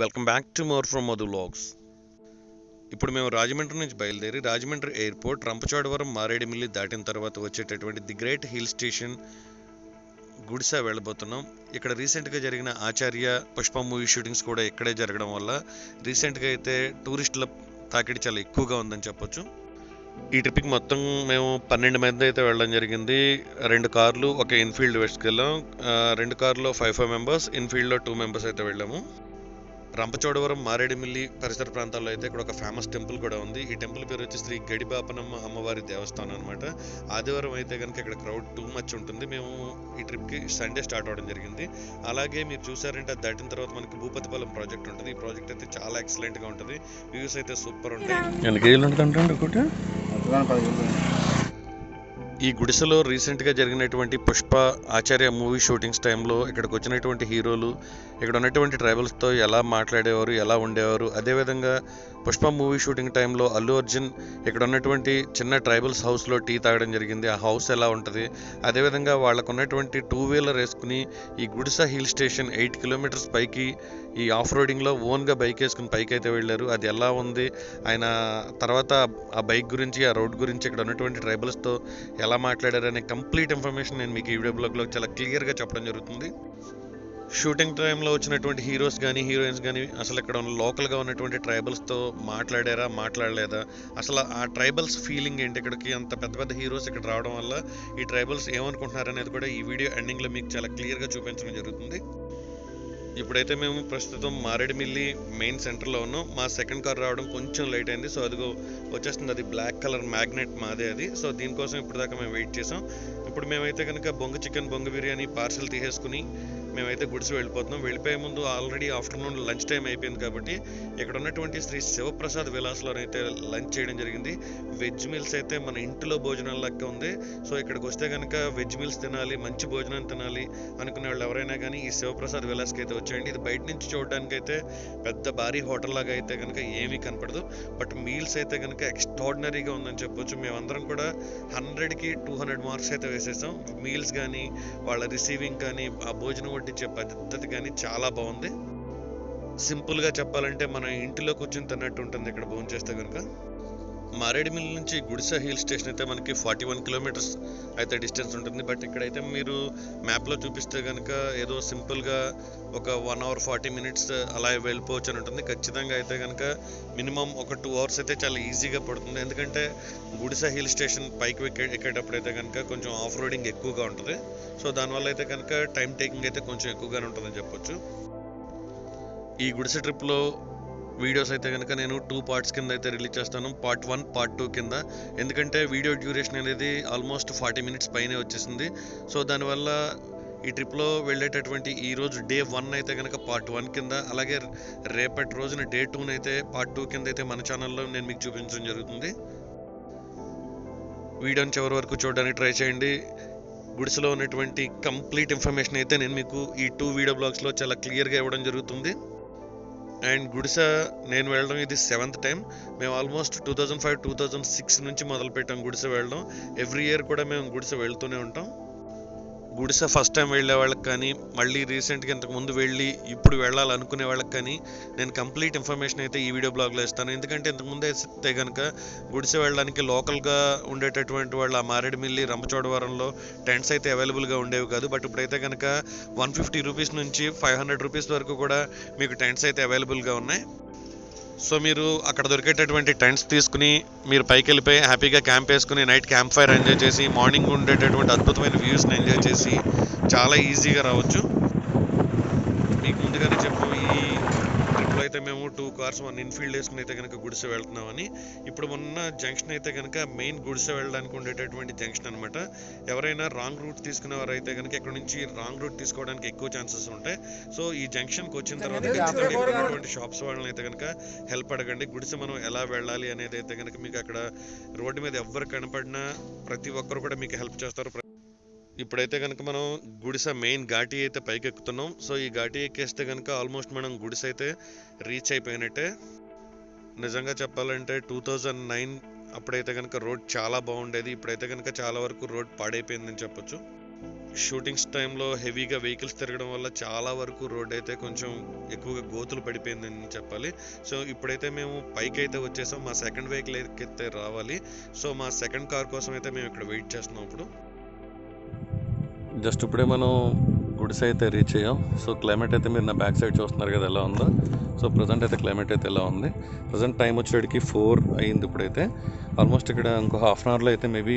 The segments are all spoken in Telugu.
Welcome back to more from Madhu logs ఇప్పుడు మేము రాజమండ్రి నుంచి బయలుదేరి రాజమండ్రి ఎయిర్పోర్ట్ రంపచోడవరం మారేడుమిల్లి దాటిన తర్వాత వచ్చేటటువంటి the great hill station Gudisa వెళ్ళబోతున్నాం. ఇక్కడ రీసెంట్గా జరిగిన ఆచార్య పుష్ప మూవీ షూటింగ్స్ కూడా ఇక్కడే జరగడం వల్ల రీసెంట్గా అయితే టూరిస్టుల తాకిడి చాలా ఎక్కువగా ఉందని చెప్పొచ్చు. ఈ ట్రిప్కి మొత్తం మేము పన్నెండు మంది అయితే వెళ్ళడం జరిగింది. రెండు కార్లు ఒక ఇన్ఫీల్డ్ వేసుకెళ్ళాం రెండు కార్లో ఫైవ్ ఫైవ్ మెంబర్స్ ఇన్ఫీల్డ్లో టూ మెంబర్స్ అయితే వెళ్ళాము. రంపచోడవరం మారేడుమిల్లి పరిసర ప్రాంతాల్లో అయితే ఇక్కడ ఒక ఫేమస్ టెంపుల్ కూడా ఉంది. ఈ టెంపుల్ పేరు వచ్చి శ్రీ గడిబాపనమ్మ అమ్మవారి దేవస్థానం అనమాట ఆదివారం అయితే కనుక ఇక్కడ క్రౌడ్ టూ మచ్ ఉంటుంది. మేము ఈ ట్రిప్కి సండే స్టార్ట్ అవడం జరిగింది. అలాగే మీరు చూసారంటే అది దాటిన తర్వాత మనకి భూపతిపాలెం ప్రాజెక్ట్ ఉంటుంది. ఈ ప్రాజెక్ట్ అయితే చాలా ఎక్సలెంట్గా ఉంటుంది. వ్యూస్ అయితే సూపర్ ఉంటాయి. ఈ గుడిసెలో రీసెంట్గా జరిగినటువంటి పుష్ప ఆచార్య మూవీ షూటింగ్స్ టైంలో ఇక్కడికి వచ్చినటువంటి హీరోలు ఇక్కడ ఉన్నటువంటి ట్రైబల్స్తో ఎలా మాట్లాడేవారు ఎలా ఉండేవారు అదేవిధంగా పుష్ప మూవీ షూటింగ్ టైంలో అల్లు అర్జున్ ఇక్కడ ఉన్నటువంటి చిన్న ట్రైబల్స్ హౌస్లో టీ తాగడం జరిగింది. ఆ హౌస్ ఎలా ఉంటుంది? అదేవిధంగా వాళ్ళకు ఉన్నటువంటి టూ వీలర్ వేసుకుని ఈ Gudisa hill station eight kilometres పైకి ఈ ఆఫ్ రోడింగ్లో ఓన్గా బైక్ వేసుకుని పైకి అయితే వెళ్ళారు. అది ఎలా ఉంది? ఆయన తర్వాత ఆ బైక్ గురించి ఆ రోడ్ గురించి ఇక్కడ ఉన్నటువంటి ట్రైబల్స్తో ఎలా మాట్లాడారు అనే కంప్లీట్ ఇన్ఫర్మేషన్ నేను మీకు ఈ వీడియో బ్లాగ్లో చాలా క్లియర్గా చెప్పడం జరుగుతుంది. షూటింగ్ టైంలో వచ్చినటువంటి హీరోస్ కానీ హీరోయిన్స్ కానీ అసలు ఇక్కడ ఉన్న లోకల్గా ఉన్నటువంటి ట్రైబల్స్తో మాట్లాడారా మాట్లాడలేదా? అసలు ఆ ట్రైబల్స్ ఫీలింగ్ ఏంటి? ఇక్కడికి అంత పెద్ద పెద్ద హీరోస్ ఇక్కడ రావడం వల్ల ఈ ట్రైబల్స్ ఏమనుకుంటున్నారు అనేది కూడా ఈ వీడియో ఎండింగ్లో మీకు చాలా క్లియర్గా చూపించడం జరుగుతుంది. ఇప్పుడైతే మేము ప్రస్తుతం మారేడుమిల్లి మెయిన్ సెంటర్లో ఉన్నాం. మా సెకండ్ కార్ రావడం కొంచెం లేట్ అయింది. సో అదిగో వచ్చేస్తుంది అది బ్లాక్ కలర్ మ్యాగ్నెట్ మాదే అది. సో దీనికోసం ఇప్పుడు దాకా మేము వెయిట్ చేసాం ఇప్పుడు మేమైతే కనుక బొంగు చికెన్ బొంగు బిర్యానీ పార్సల్ తీసేసుకుని మేమైతే గుడిసి వెళ్ళిపోతున్నాం. వెళ్ళిపోయే ముందు ఆల్రెడీ ఆఫ్టర్నూన్ లంచ్ టైం అయిపోయింది కాబట్టి ఇక్కడ ఉన్నటువంటి శ్రీ శివప్రసాద్ విలాస్లో అయితే లంచ్ చేయడం జరిగింది. వెజ్ మీల్స్ అయితే మన ఇంటిలో భోజనం లెక్క ఉంది. సో ఇక్కడికి వస్తే కనుక వెజ్ మీల్స్ తినాలి మంచి భోజనం తినాలి అనుకునే వాళ్ళు ఎవరైనా కానీ ఈ శివప్రసాద్ విలాస్కి అయితే వచ్చేయండి. ఇది బయట నుంచి చూడడానికి అయితే పెద్ద భారీ హోటల్ లాగా అయితే కనుక ఏమీ కనపడదు. బట్ మీల్స్ అయితే కనుక ఎక్స్ట్రాడినరీగా ఉందని చెప్పొచ్చు. మేమందరం కూడా హండ్రెడ్కి టూ హండ్రెడ్ మార్క్స్ అయితే వేసేసాం. మీల్స్ కానీ వాళ్ళ రిసీవింగ్ కానీ ఆ భోజనం వడ్డించే పద్ధతి కానీ చాలా బాగుంది. సింపుల్గా చెప్పాలంటే మన ఇంటిలో కూర్చొని తిన్నట్టు ఉంటుంది ఇక్కడ భోజనం చేస్తే కనుక మారేడుమిల్లి నుంచి గుడిస హిల్ స్టేషన్ అయితే మనకి ఫార్టీ వన్ కిలోమీటర్స్ అయితే డిస్టెన్స్ ఉంటుంది. బట్ ఇక్కడైతే మీరు మ్యాప్లో చూపిస్తే కనుక ఏదో సింపుల్గా ఒక వన్ అవర్ ఫార్టీ మినిట్స్ అలా వెళ్ళిపోవచ్చు అని ఉంటుంది. ఖచ్చితంగా అయితే కనుక మినిమం ఒక టూ అవర్స్ అయితే చాలా ఈజీగా పడుతుంది. ఎందుకంటే గుడిసా హిల్ స్టేషన్ పైకి ఎక్కే ఎక్కేటప్పుడు అయితే కనుక కొంచెం ఆఫ్ రోడింగ్ ఎక్కువగా ఉంటుంది. సో దానివల్ల అయితే కనుక టైం టేకింగ్ అయితే కొంచెం ఎక్కువగానే ఉంటుందని చెప్పొచ్చు. ఈ గుడిసె ట్రిప్లో వీడియోస్ అయితే కనుక నేను టూ పార్ట్స్ కింద అయితే రిలీజ్ చేస్తాను. పార్ట్ వన్ పార్ట్ టూ కింద. ఎందుకంటే వీడియో డ్యూరేషన్ అనేది ఆల్మోస్ట్ ఫార్టీ మినిట్స్ పైనే వచ్చేసింది. సో దానివల్ల ఈ ట్రిప్లో వెళ్ళేటటువంటి ఈ రోజు డే వన్ అయితే కనుక పార్ట్ వన్ కింద అలాగే రేపటి రోజున డే టూని అయితే పార్ట్ టూ కింద అయితే మన ఛానల్లో నేను మీకు చూపించడం జరుగుతుంది. వీడియోని చివరి వరకు చూడడానికి ట్రై చేయండి. గుడిసెలో ఉన్నటువంటి కంప్లీట్ ఇన్ఫర్మేషన్ అయితే నేను మీకు ఈ టూ వీడియో బ్లాగ్స్లో చాలా క్లియర్గా ఇవ్వడం జరుగుతుంది. అండ్ గుడిస నేను వెళ్ళడం ఇది సెవెంత్ టైం. మేము almost two thousand five two thousand six నుంచి మొదలుపెట్టాం గుడిసె వెళ్ళడం. ఎవ్రీ ఇయర్ కూడా మేము గుడిసె వెళ్తూనే ఉంటాం. గుడిసె ఫస్ట్ టైం వెళ్ళే వాళ్ళకి కానీ మళ్ళీ రీసెంట్గా ఇంతకుముందు వెళ్ళి ఇప్పుడు వెళ్ళాలనుకునే వాళ్ళకి కానీ నేను కంప్లీట్ ఇన్ఫర్మేషన్ అయితే ఈ వీడియో బ్లాగ్లో ఇస్తాను. ఎందుకంటే ఇంతకుముందు ముందే కనుక గుడిసె వెళ్ళడానికి లోకల్గా ఉండేటటువంటి వాళ్ళు ఆ మారేడుమిల్లి రంపచోడవరంలో టెంట్స్ అయితే అవైలబుల్గా ఉండేవి కాదు. బట్ ఇప్పుడైతే కనుక వన్ ఫిఫ్టీ రూపీస్ నుంచి ఫైవ్ హండ్రెడ్ రూపీస్ వరకు కూడా మీకు టెంట్స్ అయితే అవైలబుల్గా ఉన్నాయి. సో మీరు అక్కడ దొరికేటటువంటి టెంట్స్ తీసుకుని మీరు పైకి వెళ్ళిపోయి హ్యాపీగా క్యాంప్ వేసుకుని నైట్ క్యాంప్ ఫైర్ ఎంజాయ్ చేసి మార్నింగ్ ఉండేటటువంటి అద్భుతమైన వ్యూస్ని ఎంజాయ్ చేసి చాలా ఈజీగా రావచ్చు మీకు ముందుగానే చెప్పు ఈ ట్రిప్లో అయితే మేము టూ కార్స్ వన్ ఇన్ఫీల్డ్ వేసుకుని అయితే కనుక గుడిసె వెళ్తున్నామని ఇప్పుడు ఉన్న జంక్షన్ అయితే కనుక మెయిన్ గుడిసె వెళ్ళడానికి ఉండేటటువంటి జంక్షన్ అనమాట ఎవరైనా రాంగ్ రూట్ తీసుకునే వారు అయితే కనుక ఇక్కడ నుంచి రాంగ్ రూట్ తీసుకోవడానికి ఎక్కువ ఛాన్సెస్ ఉంటాయి. సో ఈ జంక్షన్కి వచ్చిన తర్వాత ఉన్నటువంటి షాప్స్ వాళ్ళని అయితే కనుక హెల్ప్ అడగండి. గుడిసె మనం ఎలా వెళ్ళాలి అనేది అయితే కనుక మీకు అక్కడ రోడ్డు మీద ఎవ్వరు కనపడినా ప్రతి ఒక్కరు కూడా మీకు హెల్ప్ చేస్తారు. ఇప్పుడైతే కనుక మనం గుడిసె మెయిన్ ఘాటి అయితే పైకి ఎక్కుతున్నాం సో ఈ ఘాటి ఎక్కేస్తే కనుక ఆల్మోస్ట్ మనం గుడిసె అయితే రీచ్ అయిపోయినట్టే. నిజంగా చెప్పాలంటే టూ థౌజండ్ నైన్ అప్పుడైతే కనుక రోడ్ చాలా బాగుండేది. ఇప్పుడైతే కనుక చాలా వరకు రోడ్ పాడైపోయిందని చెప్పొచ్చు. షూటింగ్స్ టైంలో హెవీగా వెహికల్స్ తిరగడం వల్ల చాలా వరకు రోడ్ అయితే కొంచెం ఎక్కువగా గోతులు పడిపోయిందని చెప్పాలి. సో ఇప్పుడైతే మేము పైకి అయితే వచ్చేసాం. మా సెకండ్ వెహికల్ అయితే రావాలి. సో మా సెకండ్ కార్ కోసం అయితే మేము ఇక్కడ వెయిట్ చేస్తున్నాం ఇప్పుడు. జస్ట్ ఇప్పుడే మనం గుడిసె అయితే రీచ్ అయ్యాం. సో క్లైమేట్ అయితే మీరు నా బ్యాక్ సైడ్ చూస్తున్నారు కదా ఎలా ఉందో. సో ప్రజెంట్ అయితే క్లైమేట్ అయితే ఎలా ఉంది. ప్రజెంట్ టైం వచ్చేటికి ఫోర్ అయింది ఇప్పుడైతే. ఆల్మోస్ట్ ఇక్కడ ఇంకో హాఫ్ అన్ అవర్లో అయితే మేబీ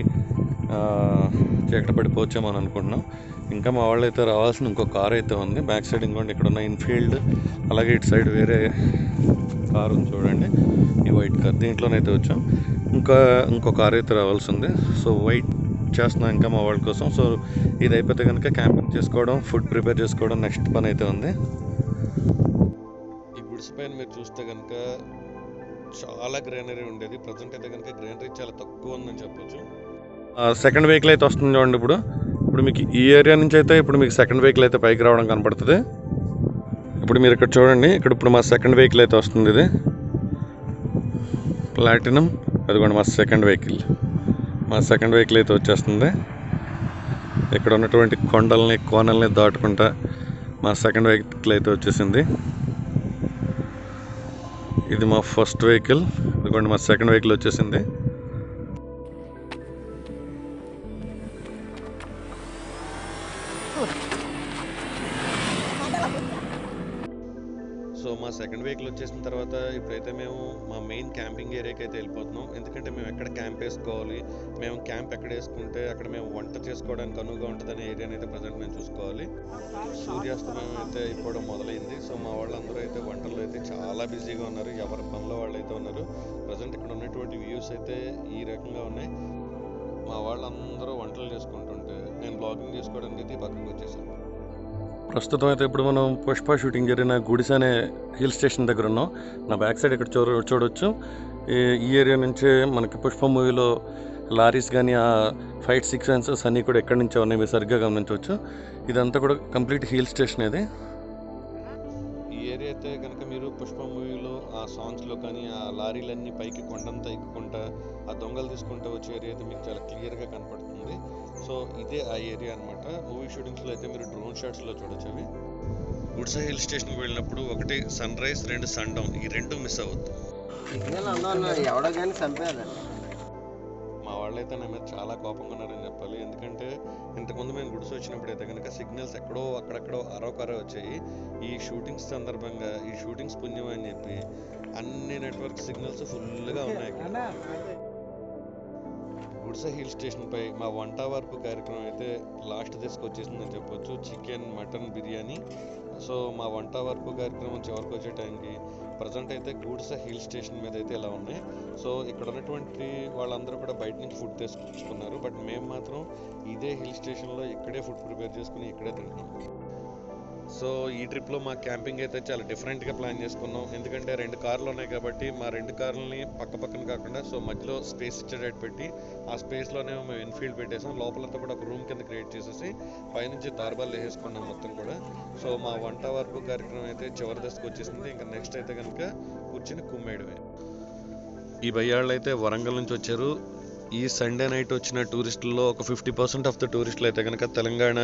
చీకట పడిపోవచ్చేమో అని అనుకుంటున్నాం. ఇంకా మా వాళ్ళు అయితే రావాల్సిన ఇంకో కార్ అయితే ఉంది. బ్యాక్ సైడ్ ఇంకోండి ఇక్కడ ఉన్న ఇన్ఫీల్డ్ అలాగే ఇటు సైడ్ వేరే కార్ ఉంది చూడండి. ఈ వైట్ కార్ దీంట్లోనైతే వచ్చాం. ఇంకా ఇంకో కార్ అయితే రావాల్సి ఉంది. సో వైట్ చేస్తున్నాం ఇంకా మా వాళ్ళ కోసం. సో ఇది అయిపోతే కనుక క్యాంపింగ్ చేసుకోవడం ఫుడ్ ప్రిపేర్ చేసుకోవడం నెక్స్ట్ పని అయితే ఉంది. ఈ గుడిసె పైన మీరు చూస్తే కనుక చాలా గ్రీనరీ ఉండేది. ప్రజెంట్ అయితే కనుక గ్రీనరీ చాలా తక్కువ ఉందని చెప్పొచ్చు. సెకండ్ వెహికల్ అయితే వస్తుంది చూడండి ఇప్పుడు. ఇప్పుడు మీకు ఈ ఏరియా నుంచి అయితే ఇప్పుడు మీకు సెకండ్ వెహికల్ అయితే పైకి రావడం కనపడుతుంది. ఇప్పుడు మీరు ఇక్కడ చూడండి ఇక్కడ ఇప్పుడు మా సెకండ్ వెహికల్ అయితే వస్తుంది ఇది. ప్లాటినం అదిగోండి మా సెకండ్ వెహికల్. మా సెకండ్ వెహికల్ అయితే వచ్చేస్తుంది. ఇక్కడ ఉన్నటువంటి కొండల్ని కోనల్ని దాటుకుంటా మా సెకండ్ వెహికల్ అయితే వచ్చేసింది. ఇది మా ఫస్ట్ వెహికల్ ఇదిగోండి మా సెకండ్ వెహికల్ వచ్చేసింది. సో మా సెకండ్ వెహికల్ వచ్చేసిన తర్వాత ఇప్పుడైతే మేము మా మెయిన్ క్యాంపింగ్ ఏరియాకి అయితే వెళ్ళిపోతున్నాం. ఎందుకంటే మేము ఎక్కడ క్యాంప్ వేసుకోవాలి మేము క్యాంప్ ఎక్కడ వేసుకుంటే అక్కడ మేము వంట చేసుకోవడానికి అనువుగా ఉంటుందనే ఏరియాని అయితే ప్రజెంట్ మేము చూసుకోవాలి. సూర్యాస్తమయం అయితే ఇప్పుడు మొదలైంది. సో మా వాళ్ళందరూ అయితే వంటల్లో అయితే చాలా బిజీగా ఉన్నారు. ఎవరి పనిలో వాళ్ళు అయితే ఉన్నారు. ప్రజెంట్ ఇక్కడ ఉన్నటువంటి వ్యూస్ అయితే ఈ రకంగా ఉన్నాయి. మా వాళ్ళందరూ వంటలు చేసుకుంటుంటే నేను బ్లాగింగ్ చేసుకోవడానికి అయితే పక్కకు వచ్చేసాను. ప్రస్తుతం అయితే ఇప్పుడు మనం పుష్ప షూటింగ్ జరిగిన గుడిస అనే హిల్ స్టేషన్ దగ్గర ఉన్నాం నా బ్యాక్ సైడ్ ఇక్కడ చూడ చూడొచ్చు. ఈ- ఏరియా నుంచే మనకి పుష్ప మూవీలో లారీస్ కానీ ఆ ఫైట్ సీక్వెన్సెస్ అన్నీ కూడా ఎక్కడి నుంచో ఉన్నాయి మీరు సరిగ్గా గమనించవచ్చు. ఇదంతా కూడా కంప్లీట్ హిల్ స్టేషన్ ఇది. ఈ ఏరియా అయితే కనుక మీరు పుష్ప మూవీ సాంగ్స్లో కానీ ఆ లారీలన్నీ పైకి కొండంతా ఎక్కుకుంటా ఆ దొంగలు తీసుకుంటూ వచ్చే ఏరియా అయితే మీకు చాలా క్లియర్గా కనపడుతుంది. సో ఇదే ఆ ఏరియా అనమాట మూవీ షూటింగ్స్లో అయితే మీరు డ్రోన్ షాట్స్లో చూడొచ్చు అవి. గుడ్సా హిల్ స్టేషన్కి వెళ్ళినప్పుడు ఒకటి సన్ రైజ్ రెండు సన్ డౌన్ ఈ రెండు మిస్ అవ్వద్దు. ఎవడో కానీ చంపేయాలి వాళ్ళైతే నా మీద చాలా కోపంగా ఉన్నారని చెప్పాలి. ఎందుకంటే ఇంతకుముందు మేము గుడిసి వచ్చినప్పుడు అయితే కనుక సిగ్నల్స్ ఎక్కడో అక్కడక్కడో అరొకరే వచ్చాయి. ఈ షూటింగ్స్ సందర్భంగా ఈ షూటింగ్స్ పుణ్యం అని చెప్పి అన్ని నెట్వర్క్ సిగ్నల్స్ ఫుల్గా ఉన్నాయి గుడిసె హిల్ స్టేషన్ పై మా వంట వరపు కార్యక్రమం అయితే లాస్ట్ దశకు వచ్చేసిందని చెప్పొచ్చు. Chicken mutton biryani. సో మా వంట వరపు కార్యక్రమం చివరికి వచ్చే టైంకి ప్రజెంట్ అయితే గుడిసె హిల్ స్టేషన్ మీద అయితే ఇలా ఉన్నాయి. సో ఇక్కడ ఉన్నటువంటి వాళ్ళందరూ కూడా బయట నుంచి ఫుడ్ తీసుకొచ్చుకున్నారు బట్ మేము మాత్రం ఇదే హిల్ స్టేషన్లో ఇక్కడే ఫుడ్ ప్రిపేర్ చేసుకుని ఇక్కడే తింటున్నాం. సో ఈ ట్రిప్లో మా క్యాంపింగ్ అయితే చాలా డిఫరెంట్గా ప్లాన్ చేసుకున్నాం. ఎందుకంటే రెండు కార్లు ఉన్నాయి కాబట్టి మా రెండు కార్లని పక్క పక్కన కాకుండా సో మధ్యలో స్పేస్ ఇచ్చేటట్టు పెట్టి ఆ స్పేస్లోనే మేము ఇన్ఫీల్డ్ పెట్టేసాం. లోపలంతా కూడా ఒక రూమ్ కింద క్రియేట్ చేసేసి పైనుంచి తార్బాలు వేసేసుకున్నాం మొత్తం కూడా. సో మా వంట వరకు కార్యక్రమం అయితే చివరి దశకు వచ్చేసింది. ఇంకా నెక్స్ట్ అయితే కనుక కూర్చుని కుమ్మేయడమే. ఈ బయ్యాళ్ళు అయితే వరంగల్ నుంచి వచ్చారు. ఈ సండే నైట్ వచ్చిన టూరిస్టుల్లో ఒక ఫిఫ్టీ పర్సెంట్ ఆఫ్ ద టూరిస్టులు అయితే కనుక తెలంగాణ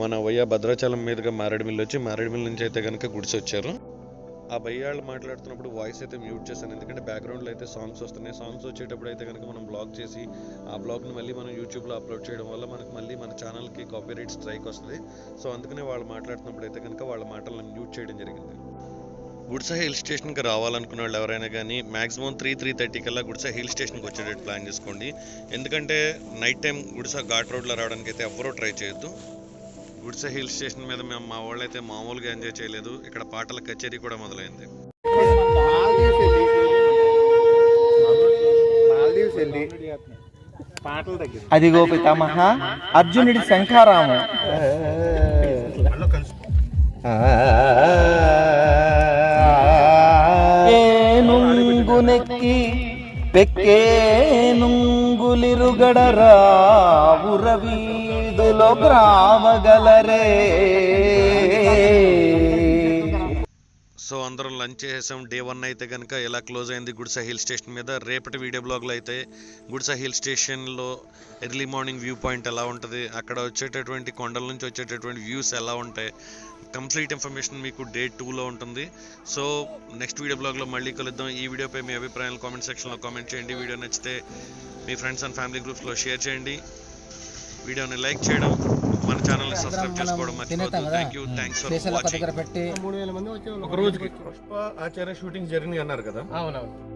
మన వయ్యా భద్రాచలం మీదుగా మారేడుమిల్లి వచ్చి మారేడుమిల్లి నుంచి అయితే కనుక గుడిసి వచ్చారు ఆ భయ్యాళ్ళు మాట్లాడుతున్నప్పుడు వాయిస్ అయితే మ్యూట్ చేశాను. ఎందుకంటే బ్యాక్గ్రౌండ్లో అయితే సాంగ్స్ వస్తున్నాయి. సాంగ్స్ వచ్చేటప్పుడు అయితే కనుక మనం బ్లాగ్ చేసి ఆ బ్లాగ్ని మళ్ళీ మనం యూట్యూబ్లో అప్లోడ్ చేయడం వల్ల మనకు మళ్ళీ మన ఛానల్కి కాపీరైట్ స్ట్రైక్ వస్తుంది. సో అందుకనే వాళ్ళు మాట్లాడుతున్నప్పుడు అయితే కనుక వాళ్ళ మాటలను మ్యూట్ చేయడం జరిగింది. గుడిసా హిల్ స్టేషన్కి రావాలనుకున్న వాళ్ళు ఎవరైనా కానీ మాక్సిమం త్రీ త్రీ థర్టీ కల్లా గుడిసా హిల్ స్టేషన్కి వచ్చేటట్టు ప్లాన్ చేసుకోండి. ఎందుకంటే నైట్ టైం గుడిసా ఘాట్ రోడ్లో రావడానికి అయితే ఎవ్వరూ ట్రై చేయొద్దు. గుడిసా హిల్ స్టేషన్ మీద మేము మా వాళ్ళు అయితే మామూలుగా ఎంజాయ్ చేయలేదు. ఇక్కడ పాటల కచేరీ కూడా మొదలైంది. అదిగో పితామహ అర్జునుడి శంఖారాము. ఏనుంగునెక్కి పెక్కేనుంగులిరుగడరా గ్రామగలరే. సో అందరం లంచ్ చేసాం డే వన్ అయితే కనుక ఎలా క్లోజ్ అయింది గుడిసా హిల్ స్టేషన్ మీద? రేపటి వీడియో బ్లాగ్లో అయితే గుడిసా హిల్ స్టేషన్లో ఎర్లీ మార్నింగ్ వ్యూ పాయింట్ ఎలా ఉంటుంది? అక్కడ వచ్చేటటువంటి కొండల నుంచి వచ్చేటటువంటి వ్యూస్ ఎలా ఉంటాయి? కంప్లీట్ ఇన్ఫర్మేషన్ మీకు డే టూలో ఉంటుంది. సో నెక్స్ట్ వీడియో బ్లాగ్లో మళ్ళీ కలుద్దాం. ఈ వీడియోపై మీ అభిప్రాయాలు కామెంట్ సెక్షన్లో కామెంట్ చేయండి. వీడియో నచ్చితే మీ ఫ్రెండ్స్ అండ్ ఫ్యామిలీ గ్రూప్స్లో షేర్ చేయండి. వీడియోని లైక్ చేయడం మన ఛానల్ని సబ్స్క్రైబ్ చేసుకోవడం మర్చిపోవద్దు. Thank you thanks for watching దగ్గర పెట్టి మూడు వేల మంది వచ్చే ఒక రోజుకి పుష్ప ఆచార్య షూటింగ్ జరిగింది అన్నారు కదా? అవునవును.